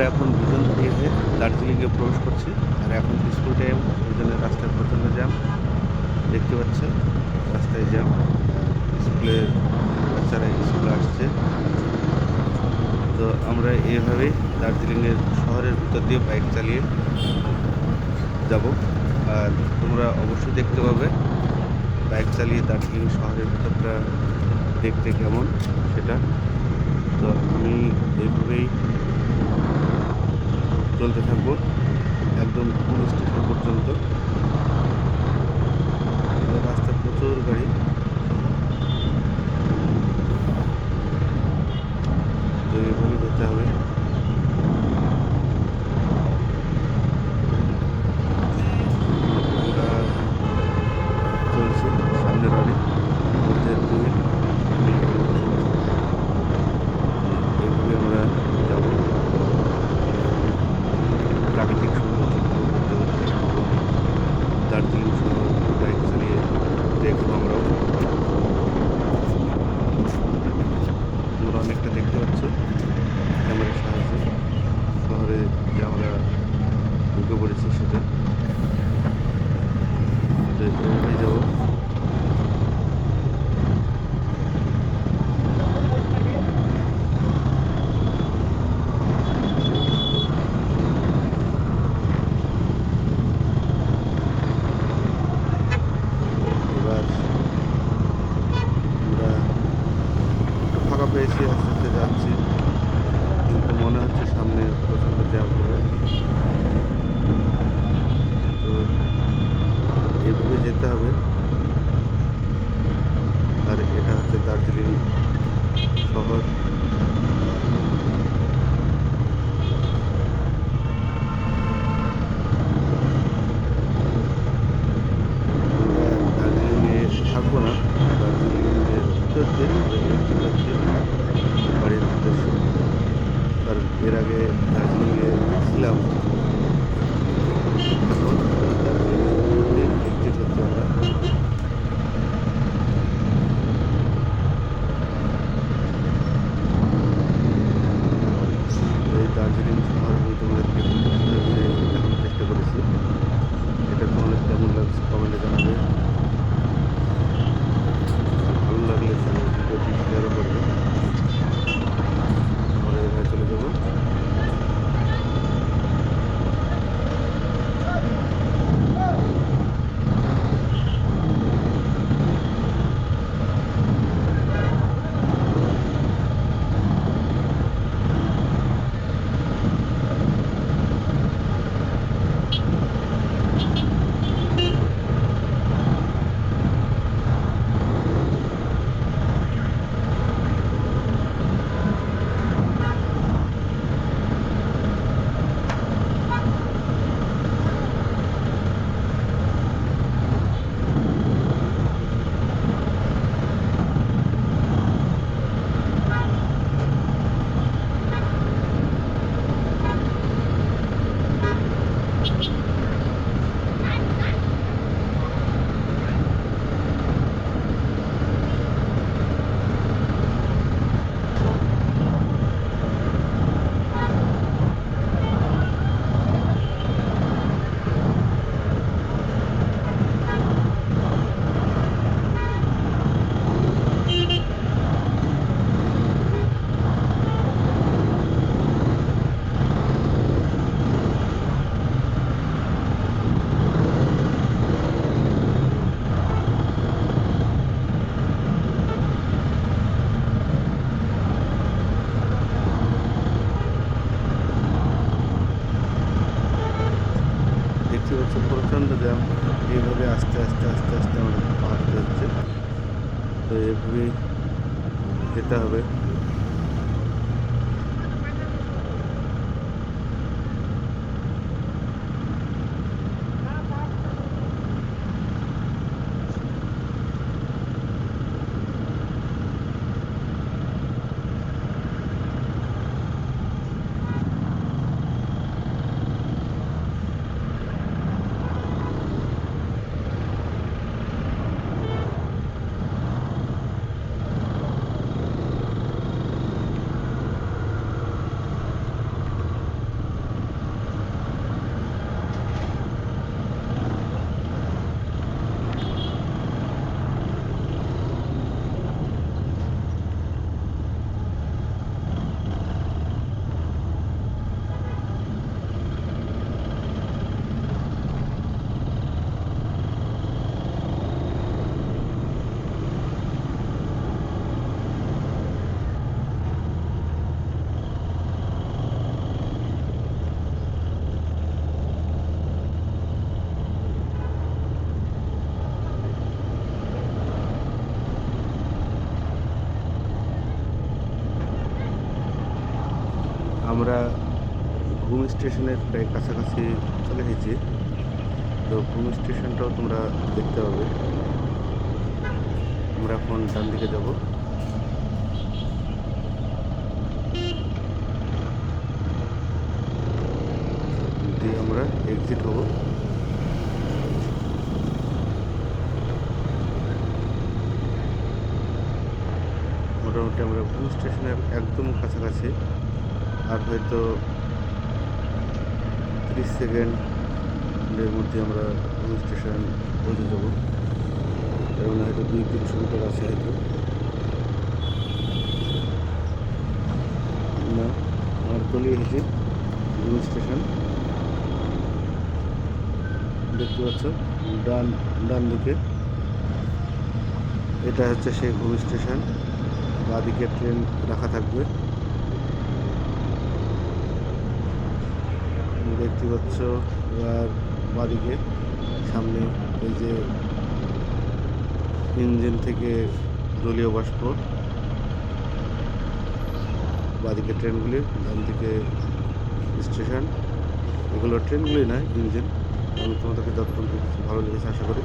আমরা এখন দুজন হয়ে দার্জিলিংয়ে প্রবেশ করছি। আর এখন স্কুল টাইম জন্য রাস্তায় প্রচণ্ড জ্যাম। দেখতে পাচ্ছেন রাস্তায় জ্যাম। স্কুলের বাচ্চারা স্কুলে আসছে। তো আমরা এইভাবেই দার্জিলিংয়ের শহরের ভিতর দিয়ে বাইক চালিয়ে যাব। আর তোমরা অবশ্যই দেখতে পাবে বাইক চালিয়ে দার্জিলিং শহরের ভিতরটা দেখতে কেমন সেটা। তো আমি এইভাবেই চলতে থাকব। একদম পুরো স্টেশন পর্যন্ত। রাস্তায় প্রচুর গাড়ি। তো এইভাবে যেতে হবে। চলছি, সামনের গাড়ি মধ্যে দুই 구멍으로 যেতে হবে। আর এটা হচ্ছে দার্জিলিং শহর। বাড়ির এর আগে দার্জিলিংয়ে ছিলাম প্রচণ্ড যেমন এইভাবে আস্তে আস্তে আস্তে আস্তে আমাদের পাহাড়তে হচ্ছে তো এভাবেই যেতে হবে। আমরা ঘুম স্টেশনের প্রায় কাছাকাছি চলে এসেছি। তো ঘুম স্টেশনটাও তোমরা দেখতে পাবে। আমরা এখন ডান দিকে যাব। দিয়ে আমরা এক্সিট হব। মোটামুটি আমরা ঘুম স্টেশনের একদম কাছাকাছি। আর হয়তো তিরিশ সেকেন্ডের মধ্যে আমরা ঘুম স্টেশন পৌঁছে যাব। এবং হয়তো দুই তিনশো মিটার আছে হয়তো। না আমার চলে এসেছি ঘুম স্টেশন। দেখতে পাচ্ছ, ডান ডান দিকে। এটা হচ্ছে সেই ঘুম স্টেশন। বাঁদিকে ট্রেন রাখা থাকবে। দেখতে পাচ্ছ আর বাঁদিকে, সামনে এই যে ইঞ্জিন থেকে জলীয় বাষ্প। বাদিকে ট্রেনগুলি, ডান দিকে স্টেশন। এগুলো ট্রেনগুলি নয় ইঞ্জিন। আমি তোমাদেরকে যতটুকু ভালো লেগেছে, আশা করি।